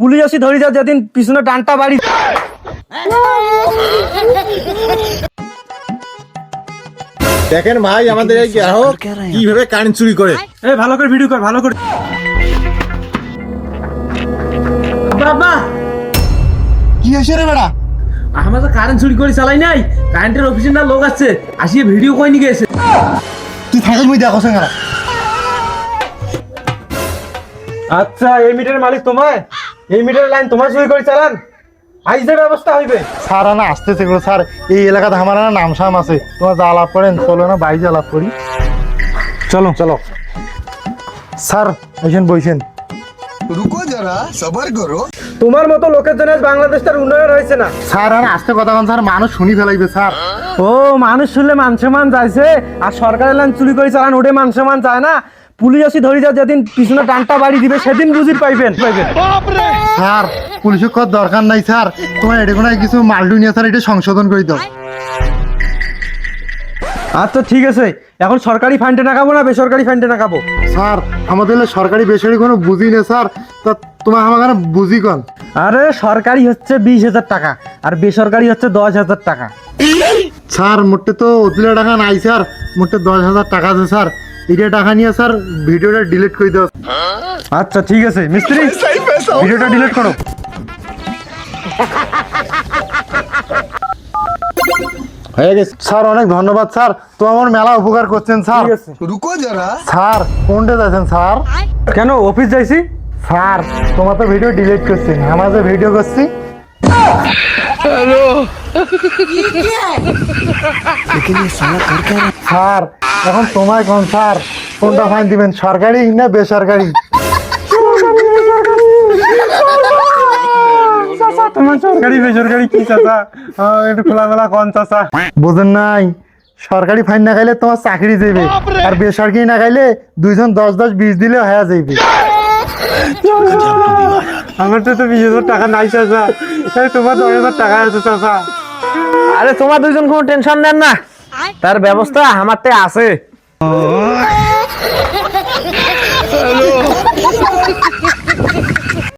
Police আসি ধরি যা যেদিন পিছনে ডানটা বাড়ি দেখেন ভাই আমাদের এই গ্রাহক কীভাবে কারেন্ট চুরি করে। এ ভালো করে ভিডিও কর ভালো করে। বাবা! কি হয়েছে রে বেড়া? আমরা তো কারেন্ট চুরি করে চালাই নাই। কারেন্টের অফিসের না লোক আছে আসিয়ে ভিডিও কই নিয়ে গেছে? তুই থাকিস মুই দেখো সঙ্গে আচ্ছা এই মিটারের মালিক তোমায়? এই মিটারের লাইন তোমার চুরি করে চালান আজ যে ব্যবস্থা হইবে। স্যার না আসতেছে গো স্যার। এই এলাকাতে আমার না নাম সাম আছে। তোমার যা আলাপ করেন চলো না বাইরে আলাপ করি। চলো চলো। স্যার এসেন বইছেন রুকো যারা সবার করো তোমার মতো লোকের জন্য বাংলাদেশটার উন্নয়ন হয়েছে না। স্যার আর আসতে কথা বলেন স্যার। মানুষ শুনি ফেলাইবে স্যার। ও মানুষ শুনলে মান সম্মান যাইছে। আর সরকারের লাইন চুরি করে চালান ওটে মান যায় না। পুলিশ আসি ধরি যা যেদিন পিছনে ডানটা বাড়ি দিবে সেদিন বুঝির পাইবেন। পাইবেন স্যার পুলিশের কত দরকার নাই স্যার। তোমার এটা কোনো কিছু মালডু নিয়ে স্যার এটা সংশোধন করে দাও। আচ্ছা ঠিক আছে। এখন সরকারি ফান্ডে নাকাবো না বেসরকারি ফান্ডে নাকাবো স্যার আমাদের সরকারি বেসরকারি কোনো বুঝি না স্যার। তা তোমার আমার বুঝি কন? আরে সরকারি হচ্ছে বিশ হাজার টাকা আর বেসরকারি হচ্ছে দশ হাজার টাকা। স্যার মোটে তো অতুলে টাকা নাই স্যার। মোটে দশ হাজার টাকা আছে স্যার। এটা টাকা নিয়ে স্যার ভিডিওটা ডিলিট করে দাও। আচ্ছা ঠিক আছে মিস্ত্রি ভিডিওটা ডিলিট করো। হয়ে গেছে। স্যার অনেক ধন্যবাদ স্যার। তো আমার মেলা উপকার করছেন স্যার। রুকো যারা স্যার কোনটা যাচ্ছেন স্যার? কেন অফিস যাইছি? স্যার তোমার তো ভিডিও ডিলিট করছি আমার যে ভিডিও করছি হ্যালো স্যার এখন তোমায় কোন স্যার? কোনটা ফাইন দিবেন সরকারি না বেসরকারি? তোমার সরকারি বেসরকারি কি চাচা? একটু খোলামেলা কন চাচা। বোঝেন নাই সরকারি ফাইন না খাইলে তোমার চাকরি যাবে আর বেসরকারি না খাইলে দুইজন দশ দশ বিশ দিলে হয়ে যাইবে। আমার তো বিশ হাজার টাকা নাই চাচা। তোমার দশ হাজার টাকা আছে চাচা। আরে তোমার দুজন কোনো টেনশন নেন না। তার ব্যবস্থা আমারতে আছে।